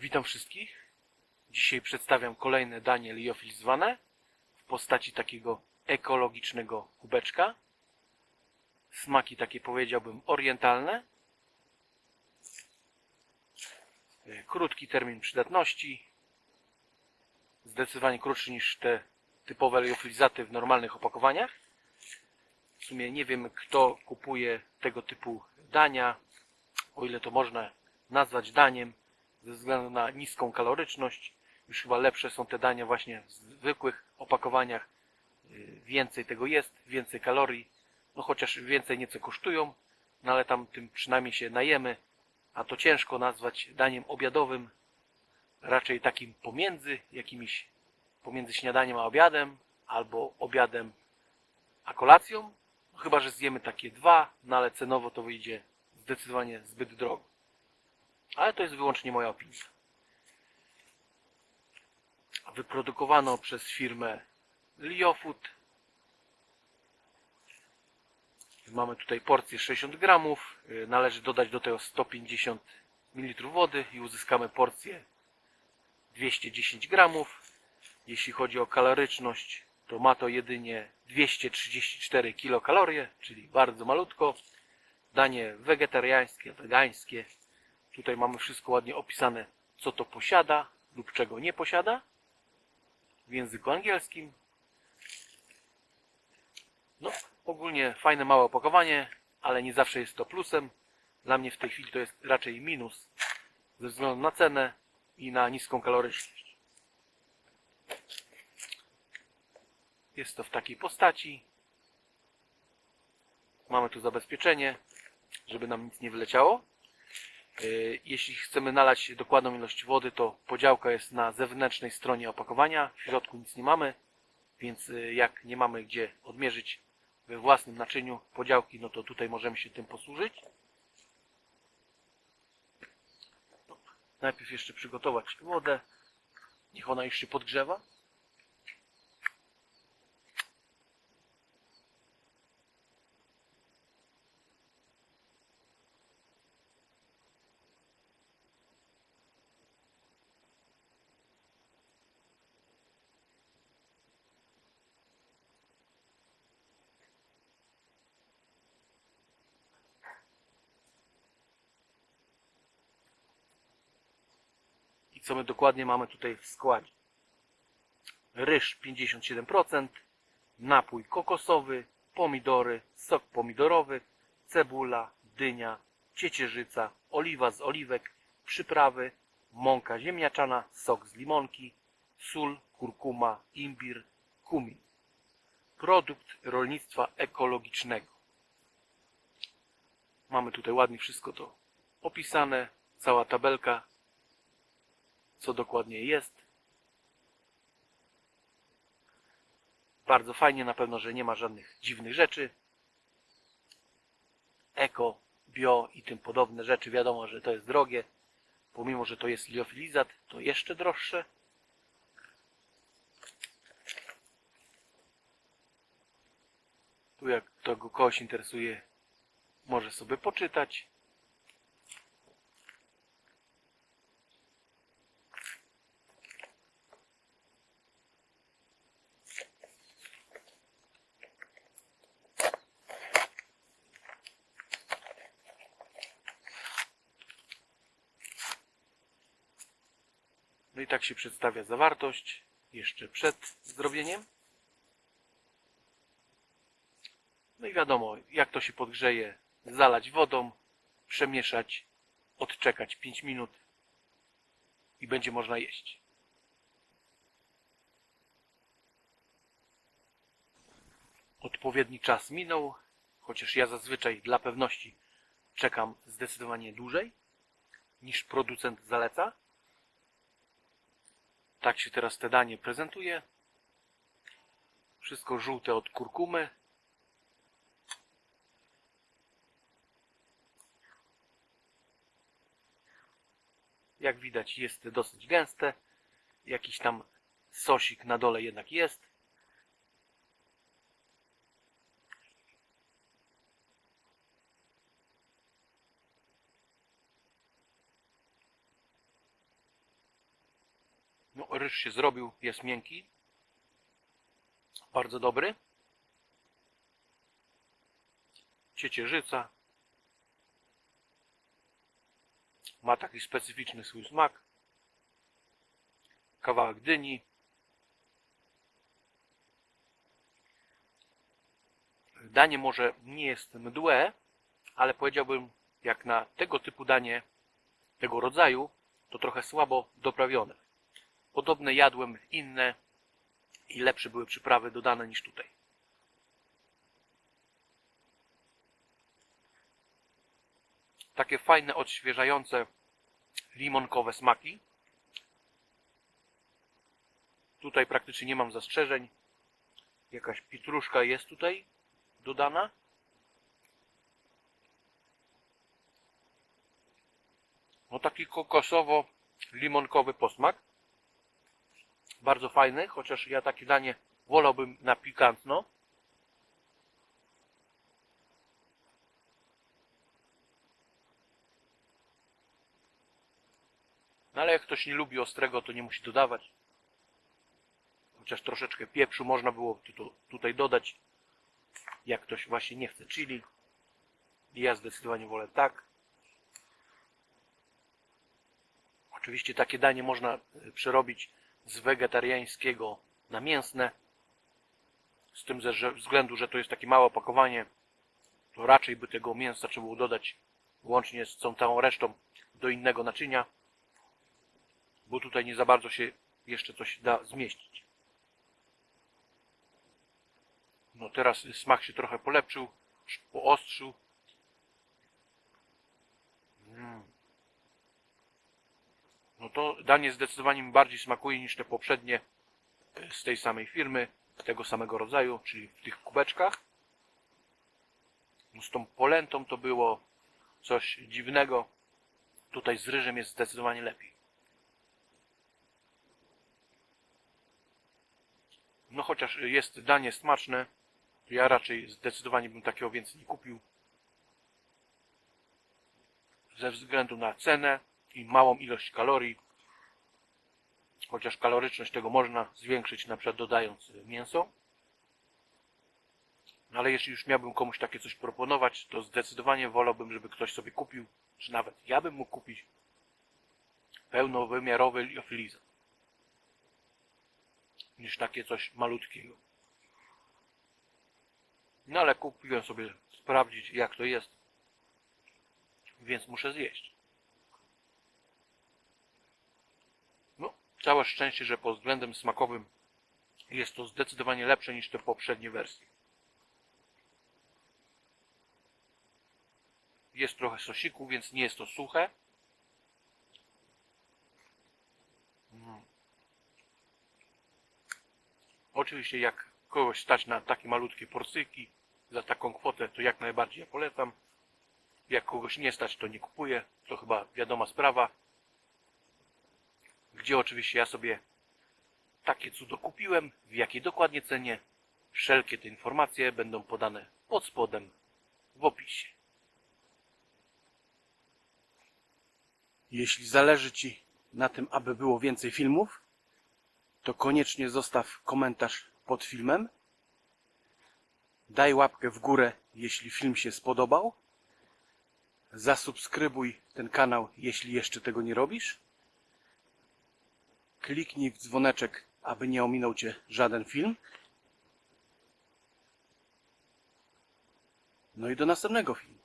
Witam wszystkich. Dzisiaj przedstawiam kolejne danie liofilizowane w postaci takiego ekologicznego kubeczka. Smaki takie powiedziałbym orientalne. E, Krótki termin przydatności. Zdecydowanie krótszy niż te typowe liofilizaty w normalnych opakowaniach. W sumie nie wiem kto kupuje tego typu dania, o ile to można nazwać daniem ze względu na niską kaloryczność. Już chyba lepsze są te dania właśnie w zwykłych opakowaniach. Yy, Więcej tego jest, więcej kalorii, no chociaż więcej nieco kosztują, no ale tam tym przynajmniej się najemy, a to ciężko nazwać daniem obiadowym, raczej takim pomiędzy jakimiś, pomiędzy śniadaniem a obiadem, albo obiadem a kolacją, no chyba, że zjemy takie dwa, no ale cenowo to wyjdzie zdecydowanie zbyt drogo. Ale to jest wyłącznie moja opinia. Wyprodukowano przez firmę Liofood. Mamy tutaj porcję 60 gramów. Należy dodać do tego 150 ml wody i uzyskamy porcję 210 gramów. Jeśli chodzi o kaloryczność, to ma to jedynie 234 kilokalorie, czyli bardzo malutko. Danie wegetariańskie, wegańskie. Tutaj mamy wszystko ładnie opisane, co to posiada lub czego nie posiada w języku angielskim. No, ogólnie fajne małe opakowanie, ale nie zawsze jest to plusem. Dla mnie w tej chwili to jest raczej minus ze względu na cenę i na niską kaloryczność. Jest to w takiej postaci. Mamy tu zabezpieczenie, żeby nam nic nie wyleciało. Yy, Jeśli chcemy nalać dokładną ilość wody, to podziałka jest na zewnętrznej stronie opakowania. W środku nic nie mamy, więc yy, jak nie mamy gdzie odmierzyć we własnym naczyniu podziałki, no to tutaj możemy się tym posłużyć. Najpierw jeszcze przygotować wodę. Niech ona już się podgrzewa. I co my dokładnie mamy tutaj w składzie? Ryż 57%, napój kokosowy, pomidory, sok pomidorowy, cebula, dynia, ciecierzyca, oliwa z oliwek, przyprawy, mąka ziemniaczana, sok z limonki, sól, kurkuma, imbir, kumin. Produkt rolnictwa ekologicznego. Mamy tutaj ładnie wszystko to opisane, cała tabelka co dokładnie jest. Bardzo fajnie, na pewno, że nie ma żadnych dziwnych rzeczy. Eko, bio i tym podobne rzeczy. Wiadomo, że to jest drogie. Pomimo, że to jest liofilizat, to jeszcze droższe. Tu jak to kogoś interesuje, może sobie poczytać. No i tak się przedstawia zawartość jeszcze przed zrobieniem. No i wiadomo, jak to się podgrzeje, zalać wodą, przemieszać, odczekać 5 minut i będzie można jeść. Odpowiedni czas minął, chociaż ja zazwyczaj dla pewności czekam zdecydowanie dłużej niż producent zaleca. Tak się teraz te danie prezentuje. Wszystko żółte od kurkumy. Jak widać jest dosyć gęste. Jakiś tam sosik na dole jednak jest. Ryż się zrobił, jest miękki. Bardzo dobry. Ciecierzyca. Ma taki specyficzny swój smak. Kawałek dyni. Danie może nie jest mdłe, ale powiedziałbym, jak na tego typu danie, tego rodzaju, to trochę słabo doprawione. Podobne jadłem inne i lepsze były przyprawy dodane niż tutaj. Takie fajne, odświeżające, limonkowe smaki. Tutaj praktycznie nie mam zastrzeżeń. Jakaś pietruszka jest tutaj dodana. No taki kokosowo-limonkowy posmak. Bardzo fajny, chociaż ja takie danie wolałbym na pikantno. No ale jak ktoś nie lubi ostrego, to nie musi dodawać. Chociaż troszeczkę pieprzu można było tu- tu- tutaj dodać. Jak ktoś właśnie nie chce chili. Ja zdecydowanie wolę tak. Oczywiście takie danie można y, przerobić z wegetariańskiego na mięsne. Z tym ze względu, że to jest takie małe opakowanie, to raczej by tego mięsa trzeba było dodać łącznie z tą całą resztą do innego naczynia, bo tutaj nie za bardzo się jeszcze coś da zmieścić. No teraz smak się trochę polepszył, poostrzył. Mm. No to danie zdecydowanie mi bardziej smakuje niż te poprzednie e, z tej samej firmy, tego samego rodzaju, czyli w tych kubeczkach. No z tą polentą to było coś dziwnego. Tutaj z ryżem jest zdecydowanie lepiej. No chociaż jest danie smaczne, to ja raczej zdecydowanie bym takiego więcej nie kupił. Ze względu na cenę i małą ilość kalorii. Chociaż kaloryczność tego można zwiększyć na przykład dodając mięso. No ale jeśli już miałbym komuś takie coś proponować, to zdecydowanie wolałbym, żeby ktoś sobie kupił, czy nawet ja bym mógł kupić pełnowymiarowy liofilizat niż takie coś malutkiego. No ale kupiłem sobie sprawdzić jak to jest, więc muszę zjeść. No, całe szczęście, że pod względem smakowym jest to zdecydowanie lepsze niż te poprzednie wersje. Jest trochę sosiku, więc nie jest to suche. Mm. Oczywiście jak kogoś stać na takie malutkie porcyjki za taką kwotę, to jak najbardziej ja polecam. Jak kogoś nie stać, to nie kupuję. To chyba wiadoma sprawa. Gdzie oczywiście ja sobie takie cudo kupiłem, w jakiej dokładnie cenie. Wszelkie te informacje będą podane pod spodem w opisie. Jeśli zależy Ci na tym, aby było więcej filmów, to koniecznie zostaw komentarz pod filmem. Daj łapkę w górę, jeśli film się spodobał. Zasubskrybuj ten kanał, jeśli jeszcze tego nie robisz. Kliknij w dzwoneczek, aby nie ominął Cię żaden film. No i do następnego filmu.